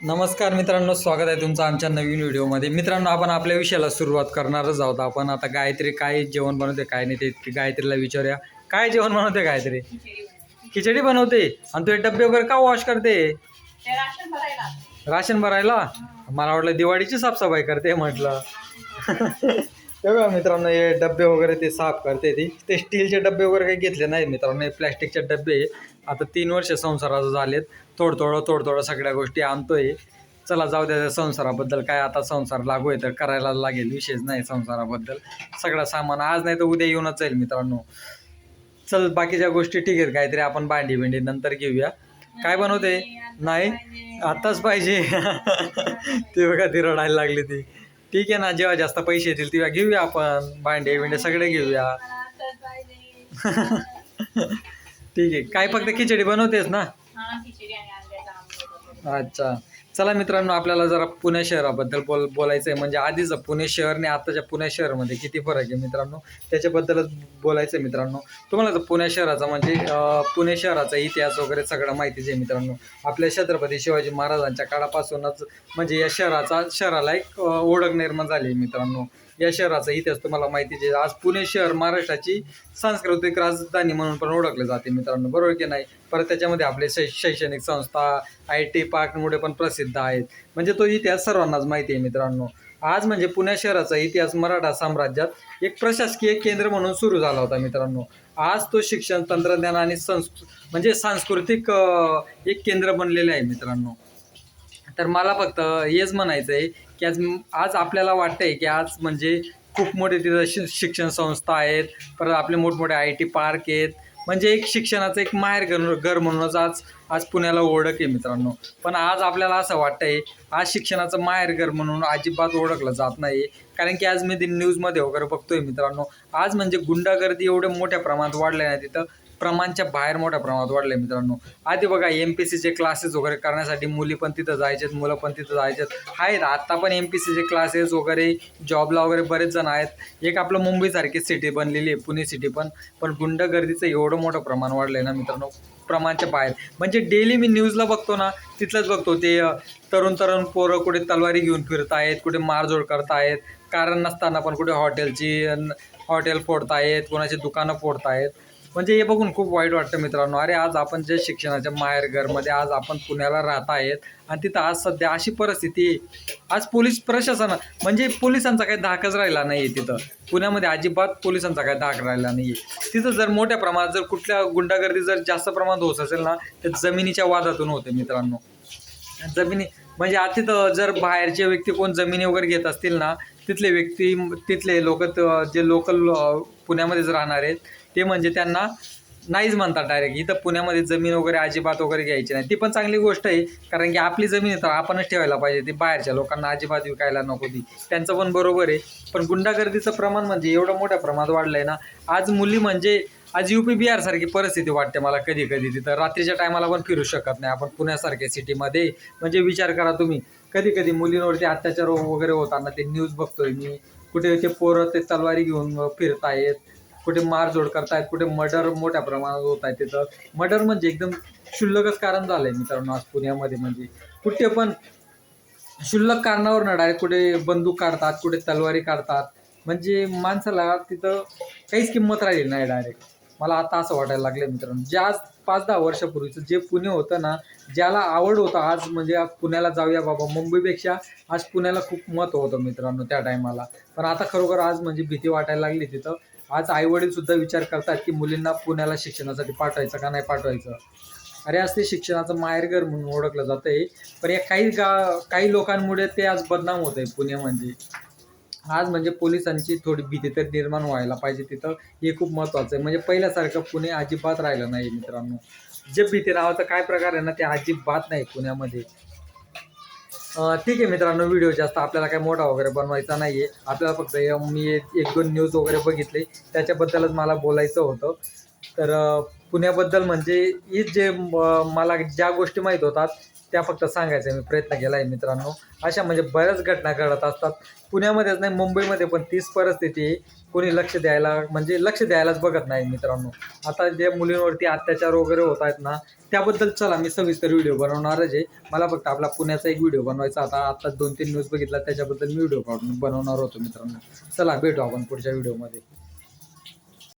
नमस्कार मित्रांनो स्वागत आहे तुमचं आमच्या नवीन व्हिडिओमध्ये. मित्रांनो आपण आपल्या विषयाला सुरुवात करणारच आहोत. आपण आता गायत्री काय जेवण बनवते काय नाही ते गायत्रीला विचारूया. काय जेवण बनवते गायत्री? खिचडी बनवते. आणि तुझे डबे वगैरे का वॉश करते? राशन भरायला मला वाटलं दिवाळीची साफसफाई करते म्हटलं. हे बघा मित्रांनो हे डबे वगैरे ते साफ करते ती. ते स्टीलचे डबे वगैरे काही घेतले नाही मित्रांनो हे प्लॅस्टिकचे डबे आता तीन वर्ष संसाराचं झालेत. थोडं थोडं थोडं थोडं सगळ्या गोष्टी आणतोय. चला जाऊ द्या त्या संसाराबद्दल काय आता संसार लागू आहे तर करायला लागेल विशेष नाही संसाराबद्दल. सगळं सामान आज नाही तर उद्या येऊनच जाईल मित्रांनो. चल बाकीच्या गोष्टी ठीक आहेत काहीतरी आपण भांडी बिंडी नंतर घेऊया. काय बनवते? नाही? आत्ताच पाहिजे. ते बघा ती रडायला लागली ती. ठीक आहे ना जेव्हा जास्त पैसे येतील तेव्हा घेऊया आपण. भांडे बिंडे सगळे घेऊया. ठीक आहे. काय फक्त खिचडी बनवतेस ना? हा खिचडी आणि अंड्याचा आमलेट अच्छा. चला मित्रांनो आपल्याला जरा पुणे शहराबद्दल बोल बोलायचं आहे म्हणजे आधीच पुणे शहर आणि आताच्या पुणे शहरमध्ये किती फरक आहे मित्रांनो? त्याच्याबद्दलच बोलायचं आहे मित्रांनो. तुम्हाला तर पुणे शहराचा म्हणजे अं, पुणे शहराचा इतिहास वगैरे सगळं माहितीच आहे मित्रांनो. आपल्या छत्रपती शिवाजी महाराजांच्या काळापासूनच म्हणजे या शहराचा शहराला एक अं, ओळख निर्माण झाली आहे मित्रांनो. या शहराचा इतिहास तुम्हाला माहिती आहे. आज पुणे शहर महाराष्ट्राची सांस्कृतिक राजधानी म्हणून पण ओळखले जाते मित्रांनो. बरोबर की नाही? परत त्याच्यामध्ये आपले शै शैक्षणिक संस्था आय टी पार्कमुळे पण प्रसिद्ध आहेत. म्हणजे तो इतिहास सर्वांनाच माहिती आहे मित्रांनो. आज म्हणजे पुणे शहराचा इतिहास मराठा साम्राज्यात एक प्रशासकीय केंद्र म्हणून सुरू झाला होता मित्रांनो. आज तो शिक्षण तंत्रज्ञान आणि संस् म्हणजे सांस्कृतिक एक केंद्र बनलेले आहे मित्रांनो. तर मला फक्त हेच म्हणायचं आहे की आज आज आपल्याला वाटतंय की आज म्हणजे खूप मोठे तिथं शि शिक्षण संस्था आहेत. परत आपले मोठमोठे आय टी पार्क आहेत. म्हणजे एक शिक्षणाचं एक माहेर घर घर म्हणूनच आज आज पुण्याला ओळख आहे मित्रांनो. पण आज आपल्याला असं वाटतंय आज शिक्षणाचं माहेर घर म्हणून अजिबात ओळखलं जात नाही कारण की आज मी दिन न्यूजमध्ये वगैरे बघतोय मित्रांनो. आज म्हणजे गुंडागर्दी एवढ्या मोठ्या प्रमाणात वाढल्या नाही तिथं. प्रमाणच्या बाहेर मोठ्या प्रमाणात वाढले मित्रांनो. आधी बघा एम पी सीचे क्लासेस वगैरे करण्यासाठी मुली पण तिथं जायचेत मुलं पण तिथं जायचेत. आहेत आत्ता पण एम पी सीचे क्लासेस वगैरे जॉबला वगैरे बरेच जण आहेत. एक आपलं मुंबईसारखी सिटी बनलेली आहे पुणे सिटी पण. पण गुंडगर्दीचं एवढं मोठं प्रमाण वाढलं आहे ना मित्रांनो प्रमाणच्या बाहेर. म्हणजे डेली मी न्यूजला बघतो ना तिथलंच बघतो. ते तरुण तरुण पोरं कुठे तलवारी घेऊन फिरत आहेत कुठे मारझोड करतायत. कारण नसताना पण कुठे हॉटेलची हॉटेल हॉटेल फोडतायत कोणाची दुकानं फोडतायत. म्हणजे हे बघून खूप वाईट वाटतं मित्रांनो. अरे आज आपण जे शिक्षणाच्या माहेरघरमध्ये आज आपण पुण्याला राहत आहेत आणि तिथं आज सध्या अशी परिस्थिती आज पोलीस प्रशासन म्हणजे पोलिसांचा काही धाकच राहिला नाही आहे तिथं. पुण्यामध्ये अजिबात पोलिसांचा काही धाक राहिला नाही आहे तिथं जर मोठ्या प्रमाणात जर कुठल्या गुंडागर्दी जर जास्त प्रमाणात होत असेल ना तर जमिनीच्या वादातून होते मित्रांनो. जमिनी म्हणजे आता तिथं जर बाहेरचे व्यक्ती कोण जमिनी वगैरे घेत असतील ना तिथले व्यक्ती तिथले लोक जे लोकल पुण्यामध्येच राहणार आहेत ते म्हणजे त्यांना नाहीच म्हणतात डायरेक्ट इथं पुण्यामध्ये जमीन वगैरे अजिबात वगैरे घ्यायची नाही. ती पण चांगली गोष्ट आहे कारण की आपली जमीन आहे तर आपणच ठेवायला पाहिजे. ती बाहेरच्या लोकांना अजिबात विकायला नको ती. त्यांचं पण बरोबर आहे. पण गुंडागर्दीचं प्रमाण म्हणजे एवढं मोठ्या प्रमाणात वाढलं आहे ना आज मुली म्हणजे आज यू पी बिहार सारखी परिस्थिती वाटते मला कधी कधी तिथं रात्रीच्या टायमाला पण फिरू शकत नाही आपण पुण्यासारख्या सिटीमध्ये म्हणजे विचार करा तुम्ही. कधी कधी मुलींवरती अत्याचार वगैरे होताना ते न्यूज बघतोय मी. कुठे ते पोरं ते तलवारी घेऊन फिरतायत. कुठे मारझोड करतायत कुठे मर्डर मोठ्या प्रमाणात होत आहे तिथं. मर्डर म्हणजे एकदम क्षुल्लकच कारण झालंय मित्रांनो आज पुण्यामध्ये. म्हणजे कुठे पण क्षुल्लक कारणावर ना डायरेक्ट कुठे बंदूक काढतात कुठे तलवारी काढतात. म्हणजे माणसाला तिथं काहीच किंमत राहिली नाही डायरेक्ट मला आता असं वाटायला लागलं मित्रांनो. जे आज पाच दहा वर्षापूर्वीचं जे पुणे होतं ना ज्याला आवड होतं आज म्हणजे आज पुण्याला जाऊया बाबा. मुंबईपेक्षा आज पुण्याला खूप महत्त्व होतं मित्रांनो त्या टायमाला पण आता खरोखर आज म्हणजे भीती वाटायला लागली तिथं. आज आईवडील सुद्धा विचार करतात की मुलींना पुण्याला शिक्षणासाठी पाठवायचं का नाही पाठवायचं? अरे आज ते शिक्षणाचं माहेरघर म्हणून ओळखलं जातं आहे पण या काही गा काही लोकांमुळे ते आज बदनाम होत आहे पुणे म्हणजे. आज म्हणजे पोलिसांची थोडी भीती तर निर्माण व्हायला पाहिजे तिथं हे खूप महत्त्वाचं आहे. म्हणजे पहिल्यासारखं पुणे अजिबात राहिलं नाही मित्रांनो. जे भीती नावाचा काय प्रकार आहे ना ते अजिबात नाही पुण्यामध्ये. ठीक आहे मित्रांनो व्हिडिओ जास्त आपल्याला काय मोठा वगैरे बनवायचा नाही आहे आपल्याला फक्त मी एक दोन न्यूज वगैरे बघितले. त्याच्याबद्दलच मला बोलायचं होतं. तर पुण्याबद्दल म्हणजे ही जे मला ज्या गोष्टी माहीत होतात त्या फक्त सांगायचा मी प्रयत्न केला आहे मित्रांनो. अशा म्हणजे बऱ्याच घटना घडत असतात. पुण्यामध्येच नाही मुंबईमध्ये पण तीच परिस्थिती कोणी लक्ष द्यायला म्हणजे लक्ष द्यायलाच बघत नाही मित्रांनो. आता जे मुलींवरती अत्याचार वगैरे होत आहेत ना त्याबद्दल चला मी सविस्तर व्हिडिओ बनवणारच आहे. मला फक्त आपला पुण्याचा एक व्हिडिओ बनवायचा आता आता दोन तीन न्यूज बघितला त्याच्याबद्दल मी व्हिडिओ काढून बनवणार होतो मित्रांनो. चला भेटू आपण पुढच्या व्हिडिओमध्ये.